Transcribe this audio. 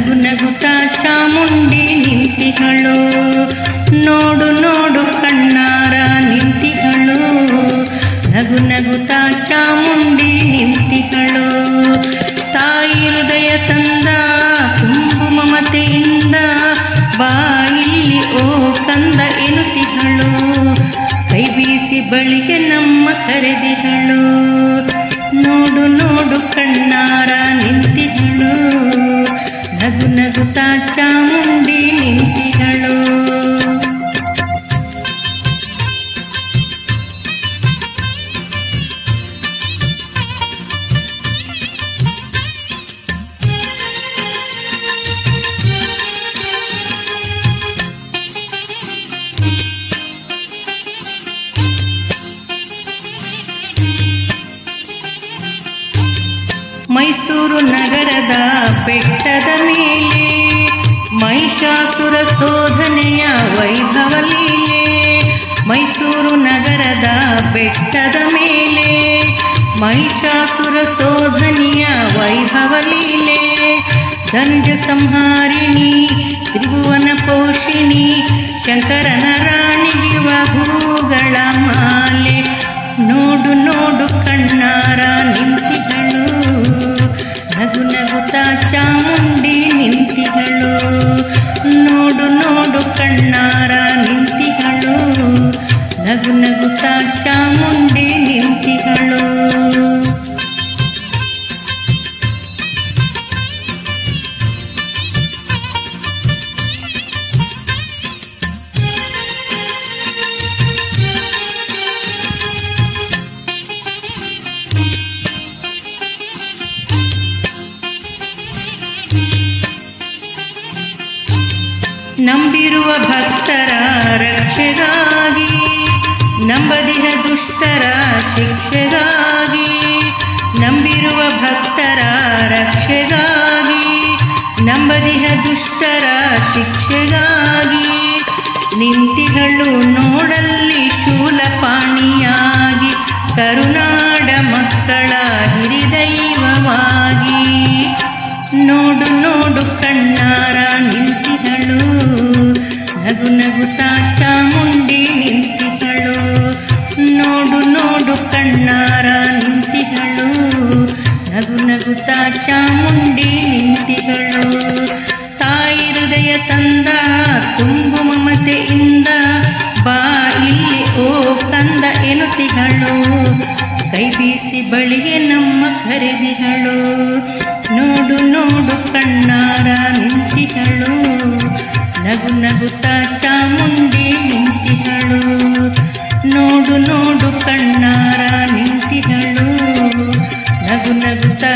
ನಗು ನಗುತ ಚಾಮುಂಡಿ ನಿಂತಿಗಳು ನೋಡು ನೋಡು ಕಣ್ಣಾರ ನಿಂತಿಗಳು ನಗು ನಗುತ ಚಾಮುಂಡಿ ನಿಂತಿಗಳು ತಾಯಿ ಹೃದಯ ತಂದ, ತುಂಬು ಮಮತೆಯಿಂದ ಬಾಯಿಲ್ಲಿ ಓ ಕಂದ ಎನುತಿಹಳು. ಕೈ ಬೀಸಿ ಬಳಿಗೆ ನಮ್ಮ ಕರೆದಿಗಳು ನೋಡು ನೋಡು ಕಣ್ಣಾರ ನಿಂತಿಗಳು ನಗು ನಗುತ್ತಾ ಚಾಮುಂಡಿ ನಿಂತಿಗಳು ಮೈಸೂರು ನಗರದ ಬೆಟ್ಟದ ಮೇಲೆ, ಮಹಿಷಾಸುರ ಶೋಧನೆಯ ವೈಭವ ಲೀಲೆ. ಮೈಸೂರು ನಗರದ ಬೆಟ್ಟದ ಮೇಲೆ, ಮಹಿಷಾಸುರ ಶೋಧನೆಯ ವೈಭವ ಲೀಲೆ. ಗಂಜ ಸಂಹಾರಿಣಿ, ತ್ರಿಭುವನ ಪೋಷಿಣಿ, ಶಂಕರನ ರಾಣಿಗಿವ ಹೂಗಳ ಮಾಲೆ. ನೋಡು ನೋಡು ಕಣ್ಣಾರ ನಿಂತಿಗಳು ನಗುತ್ತಾ ಚಾಮುಂಡಿ ನಿಂತಿಗಳು. ನೋಡು ನೋಡು ಕಣ್ಣಾರ ನಿಂತಿಗಳು. ನಗು ನಗುತ್ತಾ ಚಾಮುಂಡಿ ನಂಬಿರುವ ಭಕ್ತರ ರಕ್ಷೆಗಾಗಿ, ನಂಬದಿಹ ದುಷ್ಟರ ಶಿಕ್ಷೆಗಾಗಿ, ನಂಬಿರುವ ಭಕ್ತರ ರಕ್ಷೆಗಾಗಿ, ನಂಬದಿಹ ದುಷ್ಟರ ಶಿಕ್ಷೆಗಾಗಿ, ನಿಂತಿಗಳು ನೋಡಲ್ಲಿ ಶೂಲಪಾಣಿಯಾಗಿ, ಕರುನಾಡ ಮಕ್ಕಳ ಹಿರಿದೈವವಾಗಿ. ನೋಡು ನೋಡು ಕಣ್ಣಾರ ನಿಂತಿಗಳು ನಗು ನಗುತ್ತಾ ಚಾಮುಂಡಿ ನಿಂತಿದಳು. ನೋಡು ನೋಡು ಕಣ್ಣಾರ ನಿಂತಿದಳು. ನಗು ನಗುತ್ತಾ ಚಾಮುಂಡಿ ನಿಂತಿದಳು. ತಾಯಿ ಹೃದಯ ತಂದ, ತುಂಬು ಮಮತೆಯಿಂದ ಬಾ ಇಲ್ಲಿ ಓ ಕಂದ ಎನುತಿಗಳು ಕೈ ಬೀಸಿ ಬಳಿಗೆ ನಮ್ಮ ಖರೀದಿಗಳು ನೋಡು ನೋಡು ನೋಡು ನೋಡು ಕಣ್ಣಾರ ನಿಂತಿಗಳು ನಗು ನಗುತ್ತಾ